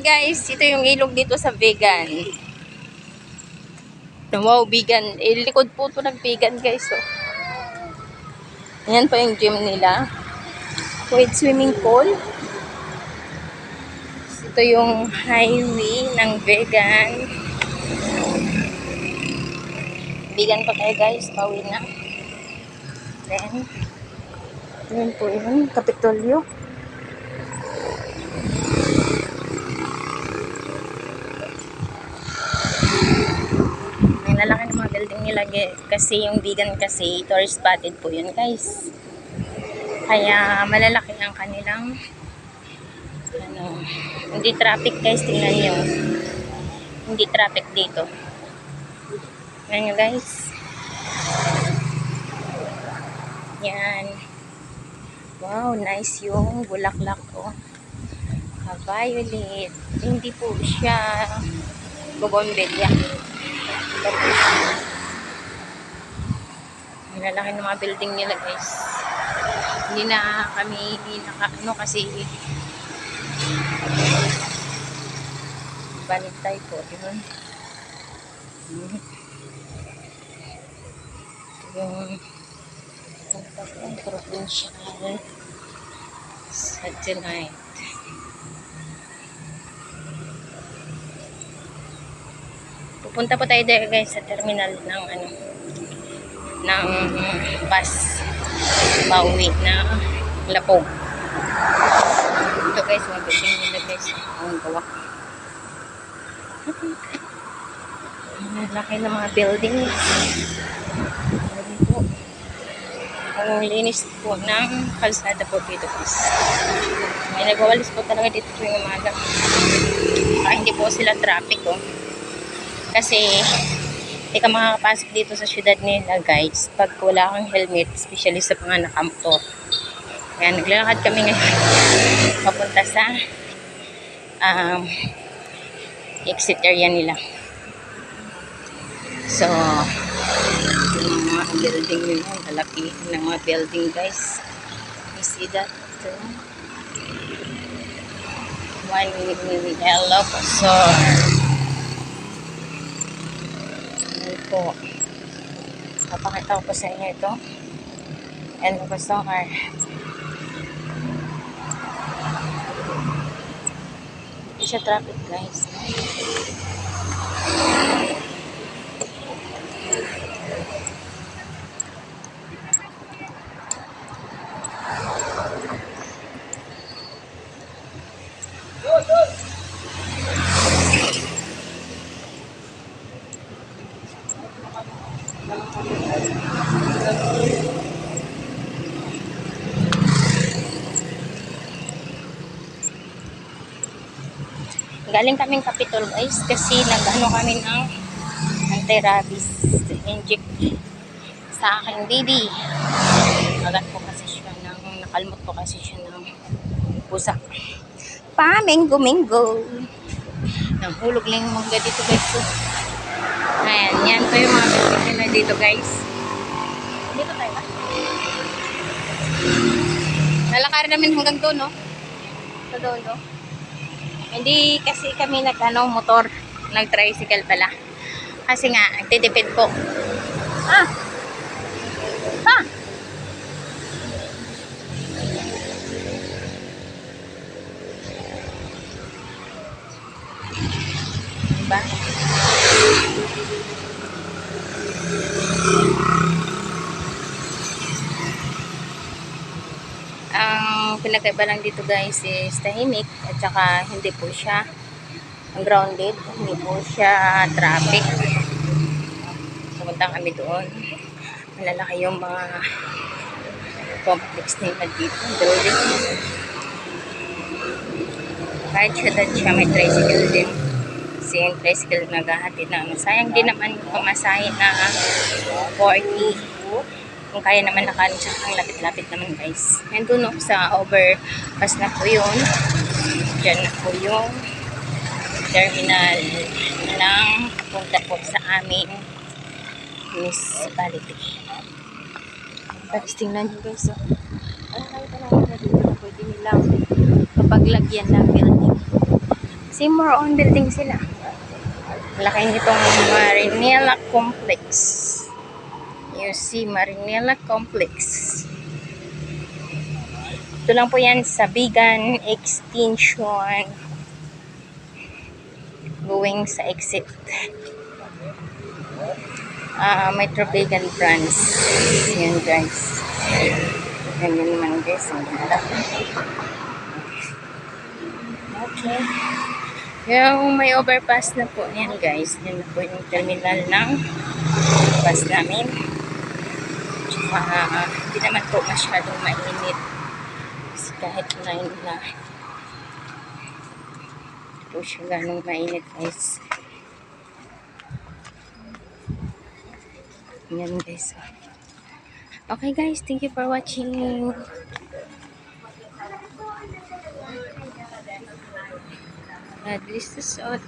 Guys, ito yung ilog dito sa vegan. Wow, vegan. Eh, likod po ito ng vegan guys. Oh. Ayan pa yung gym nila. With swimming pool. Ito yung highway ng vegan. Vegan pa tayo guys. Pauwi na. Then, yun po yun. Kapitolyo. May lalaki ng mga building nila ge- kasi yung vegan kasi tourist spotted po yun guys. Kaya malalaki ang kanilang ano, hindi traffic guys, tingnan nyo. Hindi traffic dito. Tingnan nyo guys. Yan. Wow, nice yung bulaklak ko. violet Hindi po siya bougainvillea. Ang lalaki ng mga building nila guys. Hindi na kami naka, ano kasi Balintay po. Yun. Yung provincial satellite. Pupunta po tayo there guys sa terminal ng ano ng bus pauwi na Lapog. Ito guys, mga building nila guys. Ang gawa. Laki ng mga buildings. Ang linis po ng kalsada po dito guys. May nagwawalis po talaga dito tuwing umaga. Para hindi po sila traffic oh. Kasi hindi ka makakapasok dito sa syudad nila guys pag wala kang helmet, especially sa mga nakamotor. Kaya naglalakad kami ngayon papunta sa um, exit area nila. So, yung mga building nila, ang lalaki ng mga building guys. You see that? Ito. One yellow pasor. Ano po. Papakita ko po sa inyo ito. Yellow pasor. Hindi siya traffic guys. Galing kaming Capitol guys kasi nag-ano kami ng anti-rabies inject sa aking baby. Nagat po kasi siya ng, nakalmot po kasi siya ng pusa. Pamingo-mingo. Nahulog lang yung mga dito guys. So, ayan, yan po yung mga building nila dito guys. Dito tayo ba? Lalakarin namin hanggang doon, no? Sa doon, no? Hindi kasi kami nag-ano, motor, nag-tricycle pala. Kasi nga, nagtitipid po. Ah! Ah! Diba? Ang pinagkaiba lang dito guys is tahimik at saka hindi po siya grounded, hindi po siya traffic. Pumunta kami doon. Malalaki yung mga complex nila dito. Building. Kahit syudad siya, may tricycle din. Kasi yung tricycle naghahatid na. Sayang din naman yung pamasahe na 40 kung kaya naman nakaano siya ang lapit-lapit naman guys. And doon no, sa overpass na po yun. Diyan na po yung terminal ng punta po sa aming municipality. Tapos tingnan nyo guys. So, ano nakita namin na dito na pwede nilang kapag lagyan ng building. Kasi Seymour on building sila. Laki nitong Marinela Complex. See Marinela Complex. Ito lang po yan sa Bigan Extension. Going sa exit. Ah, Metro Bigan branch. Yan guys. Ganyan naman guys. Ang ganda. Okay. Yung may overpass na po yan guys. Yan na po yung terminal ng bus namin. Tsaka hindi naman po masyadong mainit. Kahit 9 na hindi po siya ganong mainit guys. Yan guys. Okay guys, thank you for watching. God bless us all.